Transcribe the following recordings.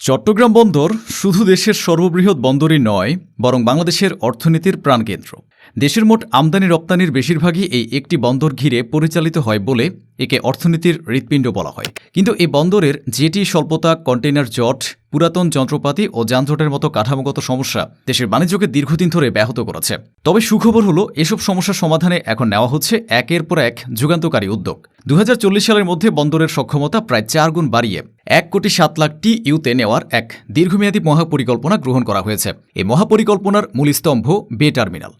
চট্টগ্রাম বন্দর শুধু দেশের সর্ববৃহৎ বন্দরই নয় বরং বাংলাদেশের অর্থনীতির প্রাণকেন্দ্র। দেশের মোট আমদানি রপ্তানির বেশিরভাগই এই একটি বন্দর ঘিরে পরিচালিত হয় বলে একে অর্থনীতির হৃৎপিণ্ড বলা হয়। কিন্তু এই বন্দরের জেটি, স্বল্পতা, কন্টেইনার জট, পুরাতন যন্ত্রপাতি ও যানজটের মতো কাঠামোগত সমস্যা দেশের বাণিজ্যকে দীর্ঘদিন ধরে ব্যাহত করেছে। তবে সুখবর হলো, এসব সমস্যার সমাধানে এখন নেওয়া হচ্ছে একের পর এক যুগান্তকারী উদ্যোগ। দু হাজার চল্লিশ সালের মধ্যে বন্দরের সক্ষমতা প্রায় চার গুণ বাড়িয়ে এক কোটি সাত লাখ টি ইউতে নেওয়ার এক দীর্ঘমেয়াদী মহাপরিকল্পনা গ্রহণ করা হয়েছে। এই মহাপরিকল্পনার মূল স্তম্ভ বে টার্মিনাল।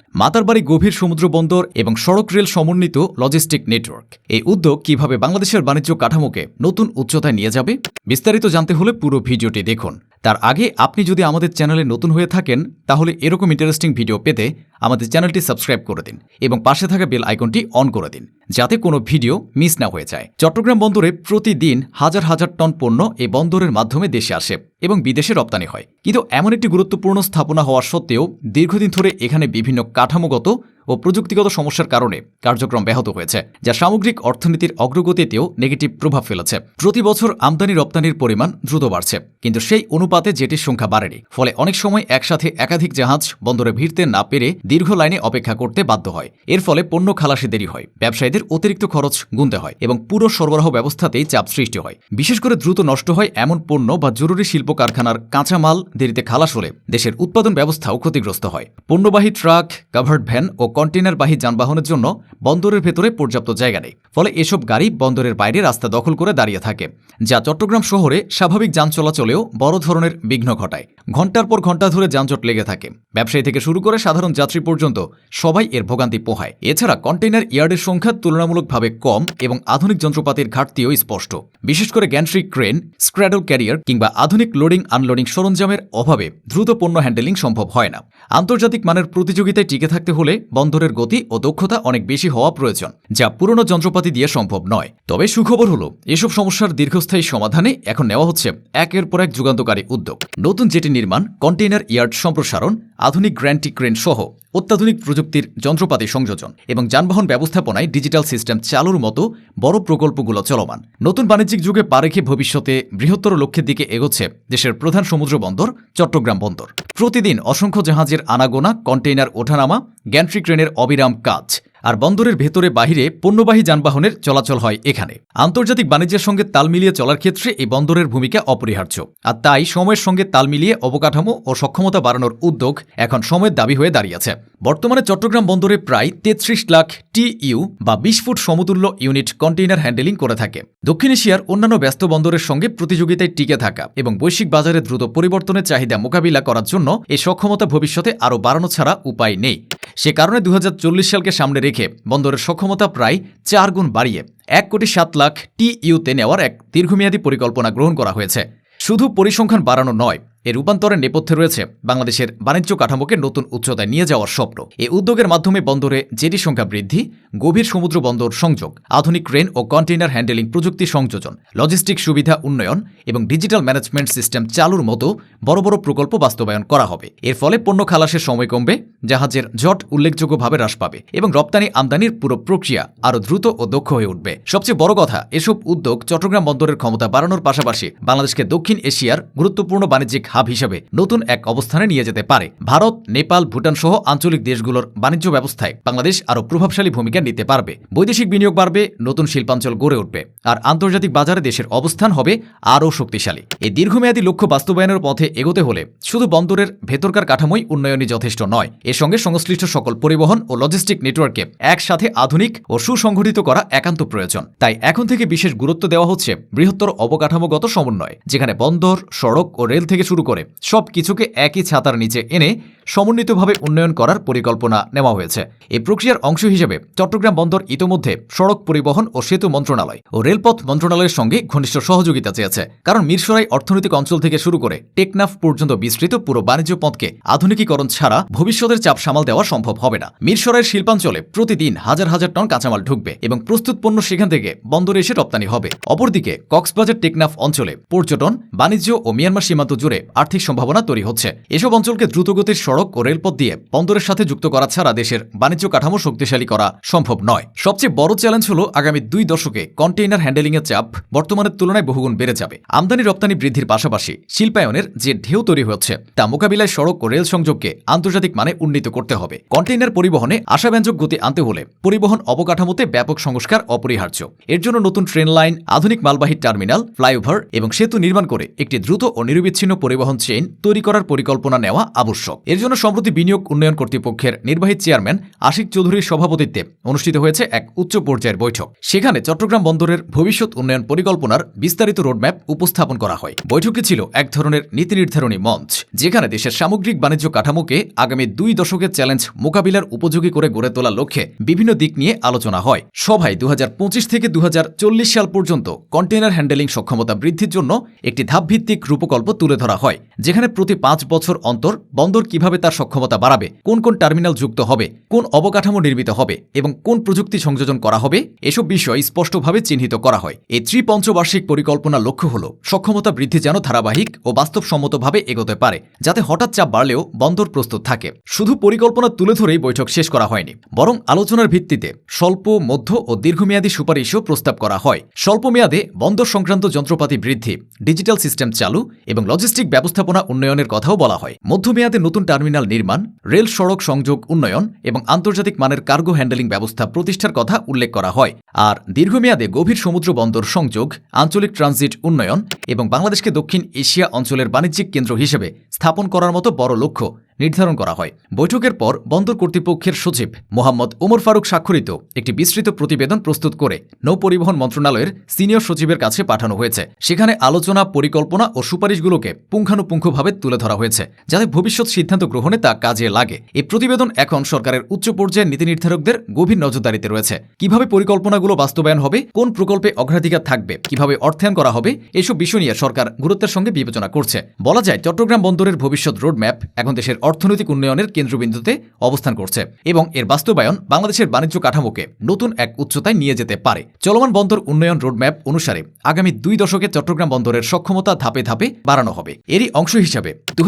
মাতারবাড়ি গভীর সমুদ্র বন্দর এবং সড়ক রেল সমন্বিত লজিস্টিক নেটওয়ার্ক এই উদ্যোগ কীভাবে বাংলাদেশের বাণিজ্য কাঠামোকে নতুন উচ্চতায় নিয়ে যাবে, বিস্তারিত জানতে হলে পুরো ভিডিওটি দেখুন। তার আগে আপনি যদি আমাদের চ্যানেলে নতুন হয়ে থাকেন, তাহলে এরকম ইন্টারেস্টিং ভিডিও পেতে আমাদের চ্যানেলটি সাবস্ক্রাইব করে দিন এবং পাশে থাকা বেল আইকনটি অন করে দিন, যাতে কোনো ভিডিও মিস না হয়ে যায়। চট্টগ্রাম বন্দরে প্রতিদিন হাজার হাজার টন পণ্য এই বন্দরের মাধ্যমে দেশে আসে। এবং বিদেশে রপ্তানি হয়। কিন্তু এমন একটি গুরুত্বপূর্ণ স্থাপনা হওয়া সত্ত্বেও দীর্ঘদিন ধরে এখানে বিভিন্ন কাঠামোগত ও প্রযুক্তিগত সমস্যার কারণে কার্যক্রম ব্যাহত হয়েছে, যা সামগ্রিক অর্থনীতির অগ্রগতিতেও নেগেটিভ প্রভাব ফেলেছে। প্রতি বছর আমদানি রপ্তানির পরিমাণ দ্রুত বাড়ছে, কিন্তু সেই অনুপাতে জেটির সংখ্যা বাড়েনি, ফলে অনেক সময় একসাথে একাধিক জাহাজ বন্দরে ভিড়তে না পেরে দীর্ঘ লাইনে অপেক্ষা করতে বাধ্য হয়। এর ফলে পণ্য খালাসে দেরি হয়, ব্যবসায়ীদের অতিরিক্ত খরচ গুনতে হয় এবং পুরো সরবরাহ ব্যবস্থাতেই চাপ সৃষ্টি হয়। বিশেষ করে দ্রুত নষ্ট হয় এমন পণ্য বা জরুরি শিল্প কারখানার কাঁচামাল দেরিতে খালাস হলে দেশের উৎপাদন ব্যবস্থাও ক্ষতিগ্রস্ত হয়। পণ্যবাহী ট্রাক কাভার্ড ভ্যান ও কন্টেইনারবাহী যানবাহনের জন্য বন্দরের ভেতরে পর্যাপ্ত জায়গা নেই। ফলে এসব গাড়ি বন্দরের বাইরে রাস্তা দখল করে দাঁড়িয়ে থাকে, যা চট্টগ্রাম শহরে স্বাভাবিক যান চলাচলেও বড় ধরনের বিঘ্ন ঘটায়। ঘণ্টার পর ঘণ্টা ধরে যানজট লেগে থাকে। ব্যবসায়ী থেকে শুরু করে সাধারণ যাত্রী পর্যন্ত সবাই এর ভোগান্তি পোহায়। এছাড়া কন্টেইনার ইয়ার্ডের সংখ্যা তুলনামূলকভাবে কম এবং আধুনিক যন্ত্রপাতির ঘাটতিও স্পষ্ট। বিশেষ করে গ্যান্ট্রি ক্রেন, স্ক্র্যাডল ক্যারিয়ার কিংবা আধুনিক লোডিং আনলোডিং সরঞ্জামের অভাবে দ্রুত পণ্য হ্যান্ডেলিং সম্ভব হয় না। আন্তর্জাতিক মানের প্রতিযোগিতায় টিকে থাকতে হলে বন্দরের গতি ও দক্ষতা অনেক বেশি হওয়া প্রয়োজন, যা পুরনো যন্ত্রপাতি দিয়ে সম্ভব নয়। তবে সুখবর হলো, এসব সমস্যার দীর্ঘস্থায়ী সমাধানে এখন নেওয়া হচ্ছে একের পর এক যুগান্তকারী উদ্যোগ। নতুন জেটি নির্মাণ, কন্টেইনার ইয়ার্ড সম্প্রসারণ, আধুনিক গ্র্যান্টি ক্রেন সহ অত্যাধুনিক প্রযুক্তির যন্ত্রপাতি সংযোজন এবং যানবাহন ব্যবস্থাপনায় ডিজিটাল সিস্টেম চালুর মতো বড় প্রকল্পগুলো চলমান। নতুন বাণিজ্যিক যুগে পা রেখে ভবিষ্যতে বৃহত্তর লক্ষ্যের দিকে এগোচ্ছে দেশের প্রধান সমুদ্র বন্দর, চট্টগ্রাম বন্দর। প্রতিদিন অসংখ্য জাহাজের আনাগোনা, কন্টেইনার ওঠানামা গ্যান্ট্রি ক্রেনের অবিরাম কাজ। আর বন্দরের ভেতরে বাহিরে পণ্যবাহী যানবাহনের চলাচল হয় এখানে। আন্তর্জাতিক বাণিজ্যের সঙ্গে তাল মিলিয়ে চলার ক্ষেত্রে এই বন্দরের ভূমিকা অপরিহার্য। আর তাই সময়ের সঙ্গে তাল মিলিয়ে অবকাঠামো ও সক্ষমতা বাড়ানোর উদ্যোগ এখন সময়ের দাবি হয়ে দাঁড়িয়েছে বর্তমানে চট্টগ্রাম বন্দরে প্রায় তেত্রিশ লাখ টি ইউ বা বিশ ফুট সমতুল্য ইউনিট কন্টেইনার হ্যান্ডেলিং করে থাকে। দক্ষিণ এশিয়ার অন্যান্য ব্যস্ত বন্দরের সঙ্গে প্রতিযোগিতায় টিকে থাকা এবং বৈশ্বিক বাজারে দ্রুত পরিবর্তনের চাহিদা মোকাবিলা করার জন্য এই সক্ষমতা ভবিষ্যতে আরও বাড়ানো ছাড়া উপায় নেই। সে কারণে দু হাজার চল্লিশ সালকে সামনে রেখে বন্দরের সক্ষমতা প্রায় চার গুণ বাড়িয়ে এক কোটি সাত লাখ টি ইউতে নেওয়ার এক দীর্ঘমেয়াদী পরিকল্পনা গ্রহণ করা হয়েছে। শুধু পরিসংখ্যান বাড়ানো নয় এর রূপান্তরের নেপথ্যে রয়েছে বাংলাদেশের বাণিজ্য কাঠামোকে নতুন উচ্চতায় নিয়ে যাওয়ার স্বপ্ন। এ উদ্যোগের মাধ্যমে বন্দরে জেটি সংখ্যা বৃদ্ধি, গভীর সমুদ্র বন্দর সংযোগ, আধুনিক ক্রেন ও কন্টেইনার হ্যান্ডেলিং প্রযুক্তি সংযোজন, লজিস্টিক সুবিধা উন্নয়ন এবং ডিজিটাল ম্যানেজমেন্ট সিস্টেম চালুর মতো বড় বড় প্রকল্প বাস্তবায়ন করা হবে। এর ফলে পণ্য খালাসের সময় কমবে, জাহাজের জট উল্লেখযোগ্যভাবে হ্রাস পাবে এবং রপ্তানি আমদানির পুরো প্রক্রিয়া আরও দ্রুত ও দক্ষ হয়ে উঠবে। সবচেয়ে বড় কথা, এসব উদ্যোগ চট্টগ্রাম বন্দরের ক্ষমতা বাড়ানোর পাশাপাশি বাংলাদেশকে দক্ষিণ এশিয়ার গুরুত্বপূর্ণ বাণিজ্যিক হাব হিসেবে নতুন এক অবস্থানে নিয়ে যেতে পারে। ভারত, নেপাল, ভুটান সহ আঞ্চলিক দেশগুলোর বাণিজ্য ব্যবস্থায় বাংলাদেশ আরও প্রভাবশালী ভূমিকা নিতে পারবে। বৈদেশিক বিনিয়োগ বাড়বে, নতুন শিল্পাঞ্চল গড়ে উঠবে, আর আন্তর্জাতিক বাজারে দেশের অবস্থান হবে আরও শক্তিশালী। এই দীর্ঘমেয়াদী লক্ষ্য বাস্তবায়নের পথে এগোতে হলে শুধু বন্দরের ভেতরকার কাঠামোই উন্নয়নই যথেষ্ট নয়। এর সঙ্গে সংশ্লিষ্ট সকল পরিবহন ও লজিস্টিক নেটওয়ার্ককে একসাথে আধুনিক ও সুসংগঠিত করা একান্ত প্রয়োজন। তাই এখন থেকে বিশেষ গুরুত্ব দেওয়া হচ্ছে বৃহত্তর অবকাঠামোগত সমন্বয়, যেখানে বন্দর, সড়ক ও রেল থেকে শুরু করে সব কিছুকে একই ছাতার নিচে এনে সমন্বিতভাবে উন্নয়ন করার পরিকল্পনা নেওয়া হয়েছে। এই প্রক্রিয়ার অংশ হিসেবে চট্টগ্রাম বন্দর ইতোমধ্যে সড়ক পরিবহন ও সেতু মন্ত্রণালয় ও রেলপথ মন্ত্রণালয়ের সঙ্গে ঘনিষ্ঠ সহযোগিতা চেয়েছে। কারণ মিরসরাই অর্থনৈতিক অঞ্চল থেকে শুরু করে টেকনাফ পর্যন্ত বিস্তৃত পুরো বাণিজ্য পথকে আধুনিকীকরণ ছাড়া ভবিষ্যতের চাপ সামাল দেওয়া সম্ভব হবে না। মিরসরাইয়ের শিল্পাঞ্চলে প্রতিদিন হাজার হাজার টন কাঁচামাল ঢুকবে এবং প্রস্তুত পণ্য সেখান থেকে বন্দরে এসে রপ্তানি হবে। অপরদিকে কক্সবাজার টেকনাফ অঞ্চলে পর্যটন, বাণিজ্য ও মিয়ানমার সীমান্ত জুড়ে আর্থিক সম্ভাবনা তৈরি হচ্ছে। এসব অঞ্চলকে দ্রুতগতির সড়ক ও রেলপথ দিয়ে বন্দরের সাথে যুক্ত করা ছাড়া দেশের বাণিজ্য কাঠামো শক্তিশালী করা সম্ভব নয়। সবচেয়ে বড় চ্যালেঞ্জ হল আগামী দুই দশকে কন্টেইনার হ্যান্ডেলিংয়ের চাপ বর্তমানের তুলনায় বহুগুণ বেড়ে যাবে। আমদানি রপ্তানি বৃদ্ধির পাশাপাশি শিল্পায়নের যে ঢেউ তৈরি হচ্ছে, তা মোকাবিলায় সড়ক ও রেল সংযোগকে আন্তর্জাতিক মানে উন্নীত করতে হবে। কন্টেইনার পরিবহনে আশাব্যঞ্জক গতি আনতে হলে পরিবহন অবকাঠামোতে ব্যাপক সংস্কার অপরিহার্য। এর জন্য নতুন ট্রেন লাইন, আধুনিক মালবাহী টার্মিনাল, ফ্লাইওভার এবং সেতু নির্মাণ করে একটি দ্রুত ও নিরবিচ্ছিন্ন পরিবহন চেইন তৈরি করার পরিকল্পনা নেওয়া আবশ্যক। এর জন্য সম্প্রতি বিনিয়োগ উন্নয়ন কর্তৃপক্ষের নির্বাহী চেয়ারম্যান আশিক চৌধুরীর সভাপতিত্বে অনুষ্ঠিত হয়েছে এক উচ্চ পর্যায়ের বৈঠক। সেখানে চট্টগ্রাম বন্দরের ভবিষ্যৎ উন্নয়ন পরিকল্পনার বিস্তারিত রোডম্যাপ উপস্থাপন করা হয়। বৈঠকে ছিল এক ধরনের নীতি নির্ধারণী মঞ্চ, যেখানে দেশের সামগ্রিক বাণিজ্য কাঠামোকে আগামী দুই দশকের চ্যালেঞ্জ মোকাবিলার উপযোগী করে গড়ে তোলার লক্ষ্যে বিভিন্ন দিক নিয়ে আলোচনা হয়। সভায় দু হাজার পঁচিশ থেকে দু হাজার চল্লিশ সাল পর্যন্ত কন্টেইনার হ্যান্ডেলিং সক্ষমতা বৃদ্ধির জন্য একটি ধাপভিত্তিক রূপকল্প তুলে ধরা হয়। যেখানে প্রতি পাঁচ বছর অন্তর বন্দর কীভাবে তার সক্ষমতা বাড়াবে, কোন কোন টার্মিনাল যুক্ত হবে, কোন অবকাঠামো নির্মিত হবে এবং কোন প্রযুক্তি সংযোজন করা হবে, এসব বিষয় স্পষ্টভাবে চিহ্নিত করা হয়। এই ত্রিপঞ্চবার্ষিক পরিকল্পনার লক্ষ্য হল, সক্ষমতা বৃদ্ধি যেন ধারাবাহিক ও বাস্তবসম্মতভাবে এগোতে পারে, যাতে হঠাৎ চাপ বাড়লেও বন্দর প্রস্তুত থাকে। শুধু পরিকল্পনা তুলে ধরেই বৈঠক শেষ করা হয়নি, বরং আলোচনার ভিত্তিতে স্বল্প, মধ্য ও দীর্ঘমেয়াদী সুপারিশও প্রস্তাব করা হয়। স্বল্প মেয়াদে বন্দর সংক্রান্ত যন্ত্রপাতি বৃদ্ধি, ডিজিটাল সিস্টেম চালু এবং লজিস্টিক ব্যবস্থাপনা উন্নয়নের কথাও বলা হয়। মধ্যমেয়াদে নতুন টার্মিনাল নির্মাণ, রেল সড়ক সংযোগ উন্নয়ন এবং আন্তর্জাতিক মানের কার্গো হ্যান্ডেলিং ব্যবস্থা প্রতিষ্ঠার কথা উল্লেখ করা হয়। আর দীর্ঘমেয়াদে গভীর সমুদ্র বন্দর সংযোগ, আঞ্চলিক ট্রানজিট উন্নয়ন এবং বাংলাদেশকে দক্ষিণ এশিয়া অঞ্চলের বাণিজ্যিক কেন্দ্র হিসেবে স্থাপন করার মতো বড় লক্ষ্য নির্ধারণ করা হয়। বৈঠকের পর বন্দর কর্তৃপক্ষের সচিব মোহাম্মদ ওমর ফারুক স্বাক্ষরিত একটি বিস্তৃত প্রতিবেদন প্রস্তুত করে নৌ পরিবহন মন্ত্রণালয়ের সিনিয়র সচিবের কাছে পাঠানো হয়েছে। সেখানে আলোচনা, পরিকল্পনা ও সুপারিশগুলোকে পুঙ্খানুপুঙ্খভাবে তুলে ধরা হয়েছে, যাতে ভবিষ্যৎ সিদ্ধান্ত গ্রহণে তা কাজে লাগে। এই প্রতিবেদন এখন সরকারের উচ্চ পর্যায়ের নীতি নির্ধারকদের গভীর নজরদারিতে রয়েছে। কীভাবে পরিকল্পনাগুলো বাস্তবায়ন হবে, কোন প্রকল্পে অগ্রাধিকার থাকবে, কীভাবে অর্থায়ন করা হবে, এসব বিষয় নিয়ে সরকার গুরুত্বের সঙ্গে বিবেচনা করছে। বলা যায়, চট্টগ্রাম বন্দরের ভবিষ্যৎ রোডম্যাপ এখন দেশের অর্থনৈতিক উন্নয়নের কেন্দ্রবিন্দুতে অবস্থান করছে এবং এর বাস্তবায়ন বাংলাদেশের বাণিজ্য কাঠামোকে নতুন এক উচ্চতায় নিয়ে যেতে পারে। চলমান বন্দর উন্নয়ন রোডম্যাপ অনুসারে আগামী দুই দশকে চট্টগ্রাম বন্দরের সক্ষমতা ধাপে ধাপে বাড়ানো হবে। এরই অংশ হিসাবে দু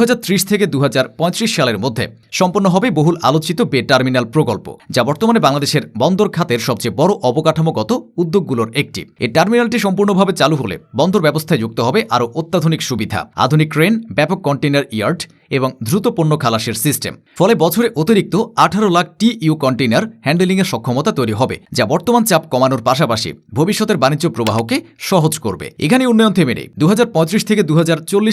থেকে দু সালের মধ্যে সম্পন্ন হবে বহুল আলোচিত বে টার্মিনাল প্রকল্প, যা বর্তমানে বাংলাদেশের বন্দর খাতের সবচেয়ে বড় অবকাঠামোগত উদ্যোগগুলোর একটি। এই টার্মিনালটি সম্পূর্ণভাবে চালু হলে বন্দর ব্যবস্থায় যুক্ত হবে আরও অত্যাধুনিক সুবিধা, আধুনিক ক্রেন, ব্যাপক কন্টেইনার ইয়ার্ড এবং দ্রুত পণ্য খালাসের সিস্টেম। ফলে বছরে অতিরিক্ত আঠারো লাখ টি ইউ কন্টেইনার হ্যান্ডেলিংয়ের সক্ষমতা তৈরি হবে, যা বর্তমান চাপ কমানোর পাশাপাশি ভবিষ্যতের বাণিজ্য প্রবাহকে সহজ করবে। এখানে উন্নয়ন থেমে নেই। দু থেকে দু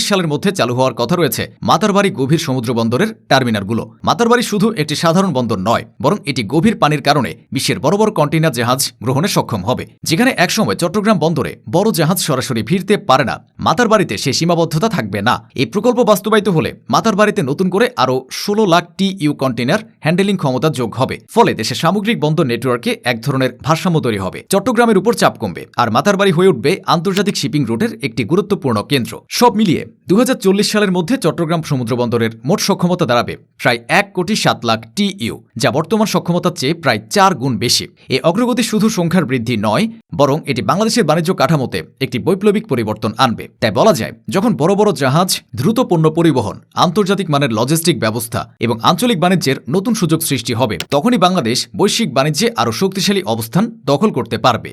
সালের মধ্যে চালু হওয়ার কথা রয়েছে মাতারবাড়ি গভীর সমুদ্র বন্দরের টার্মিনালগুলো। মাতারবাড়ি শুধু একটি সাধারণ বন্দর নয়, বরং এটি গভীর পানির কারণে বিশ্বের বড় বড় কন্টেইনার জাহাজ গ্রহণে সক্ষম হবে। যেখানে একসময় চট্টগ্রাম বন্দরে বড় জাহাজ সরাসরি ভিড়তে পারে না। মাতারবাড়িতে সে সীমাবদ্ধতা থাকবে না। এই প্রকল্প বাস্তবায়িত হলে মাতারবাড়িতে নতুন করে আরও ষোলো lakh T U container handling ক্ষমতা যোগ হবে। ফলে দেশের সামগ্রিক বন্দর নেটওয়ার্কে এক ধরনের ভারসাম্য তৈরি হবে। চট্টগ্রামের উপর চাপ কমবে আর মাতারবাড়ি হয়ে উঠবে আন্তর্জাতিক শিপিং রুটের একটি গুরুত্বপূর্ণ কেন্দ্র। সব মিলিয়ে দু সালের মধ্যে চট্টগ্রাম সমুদ্র বন্দরের মোট সক্ষমতা দাঁড়াবে প্রায় এক কোটি সাত লাখ টি ইউ, যা বর্তমান সক্ষমতার চেয়ে প্রায় চার গুণ বেশি। এ অগ্রগতি শুধু সংখ্যার বৃদ্ধি নয়, বরং এটি বাংলাদেশের বাণিজ্য কাঠামোতে একটি বৈপ্লবিক পরিবর্তন আনবে। তাই বলা যায়, যখন বড় বড় জাহাজ, দ্রুত পণ্য পরিবহন, আন্তর্জাতিক মানের লজিস্টিক ব্যবস্থা এবং আঞ্চলিক বাণিজ্যের নতুন সুযোগ সৃষ্টি হবে। তখনই বাংলাদেশ বৈশ্বিক বাণিজ্যে আরও শক্তিশালী অবস্থান দখল করতে পারবে।